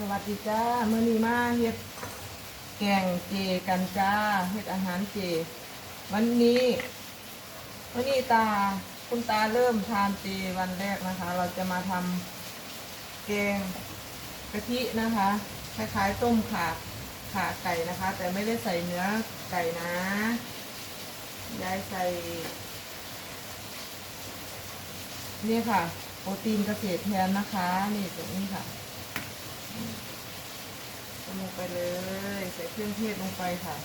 สวัสดีจ้าเมื่อนี้มาเฮ็ดแกงเจกันจ้าเฮ็ดอาหารเจ วันนี้วันนี้ตาคุณตาเริ่มทานเจวันแรกนะคะ เราจะมาทำแกงกะทินะคะคล้ายๆต้มขาขาไก่นะคะ แต่ไม่ได้ใส่เนื้อไก่นะยายใส่ นี่ค่ะ โปรตีนเกษตรแทนนะคะ นี่ตรงนี้ค่ะ ไปเลย ใส่เครื่องเทศลงไปค่ะ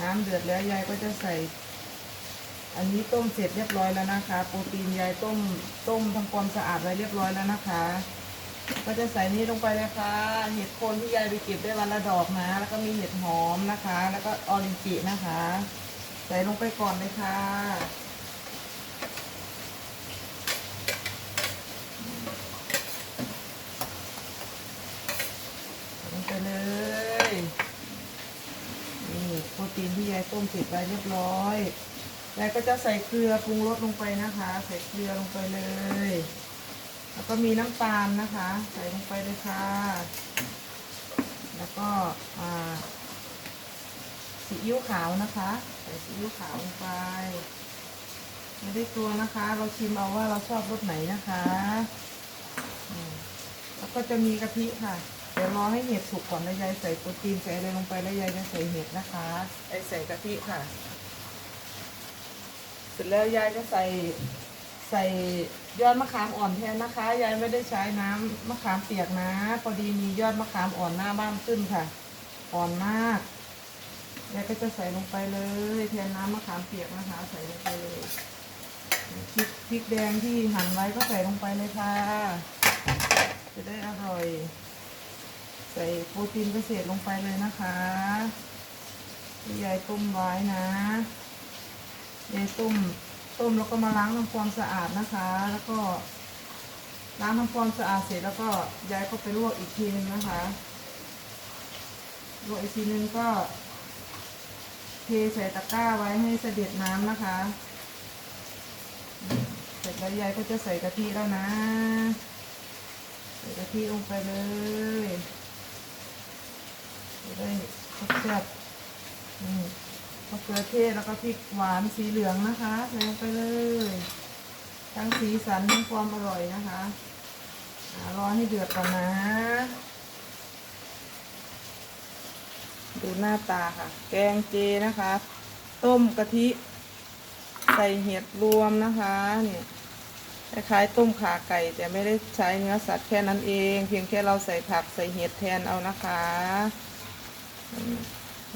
น้ำเดือดแล้วยายก็จะใส่ อันนี้ต้มเสร็จเรียบร้อยแล้วนะคะ โปรตีนยายต้มต้มทำความสะอาดไว้เรียบร้อยแล้วนะคะ ก็จะใส่นี้ลงไปเลยค่ะ เห็ดโคนที่ยายไปเก็บได้วันละดอกนะ แล้วก็มีเห็ดหอมนะคะ แล้วก็ออริจินะคะ ใส่ลงไปก่อนเลยค่ะ ลงไปเลย นี่โปร ตีนที่ยายต้มเสร็จไว้เรียบร้อยยายก็จะใส่เกลือปรุงรสลงไปนะคะ ใส่เกลือลงไปเลย แล้วก็มีน้ำตาลนะคะ ใส่ลงไปเลยค่ะ แล้วก็ซีอิ๊วขาวนะคะ ใส่ซีอิ๊วขาวลงไป ไม่ได้ตัวนะคะ เราชิมเอาว่าเราชอบรสไหนนะคะ แล้วก็จะมีกะทิค่ะ ดี๋ยวรอให้เห็ดสุกก่อนแล้วยายใส่โปรตีนใส่อะไรลงไปแล้วยายจะใส่เห็ดนะคะไอใส่กะทิค่ะ เสร็จแล้วยายจะใส่ใส่ยอดมะขามอ่อนแทนนะคะ ยายไม่ได้ใช้น้ำมะขามเปียกนะ พอดีมียอดมะขามอ่อนหน้าบ้านขึ้นค่ะ อ่อนมาก ยายก็จะใส่ลงไปเลยแทนน้ำมะขามเปียกนะคะ ใส่ลงไปเลยพริกพริกแดงที่หั่นไว้ก็ใส่ลงไปเลยค่ะ จะได้อร่อย ใส่โปรตีนเกษตรลงไปเลยนะคะที่ยายต้มไว้นะยายต้มต้มแล้วก็มาล้างทำความสะอาดนะคะ แล้วก็ล้างทำความสะอาดเสร็จแล้วก็ยายก็ไปลวกอีกทีนึงนะคะลวกอีกทีนึงก็ เทใส่ตะกร้าไว้ให้เสด็จน้ำนะคะ เสร็จแล้วยายก็จะใส่กะทิแล้วนะ ใส่กะทิลงไปเลยจะได้รสจัดนี่มะเขือเทศแล้วก็พริกหวานสีเหลืองนะคะใส่ลงไปเลย ทั้งสีสันทั้งความอร่อยนะคะรอให้เดือดก่อนนะ ดูหน้าตาค่ะ แกงเจนะคะ ต้มกะทิ ใส่เห็ดรวมนะคะเนี่ยคล้ายๆต้มขาไก่แต่ไม่ได้ใช้เนื้อสัตว์แค่นั้นเอง เพียงแค่เราใส่ผักใส่เห็ดแทนเอานะคะ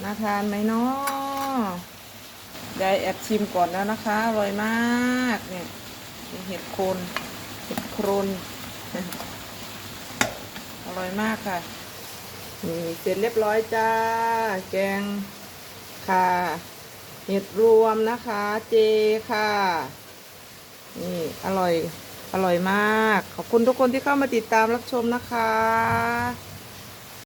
น่าทานไหมเนาะ ยายแอบชิมก่อนแล้วนะคะ อร่อยมากเนี่ยเห็ดโคนเห็ดโครนอร่อยมากค่ะนี่เสร็จเรียบร้อยจ้า แกงค่ะ เห็ดรวมนะคะ เจค่ะ นี่อร่อยอร่อยมาก ขอบคุณทุกคนที่เข้ามาติดตามรับชมนะคะ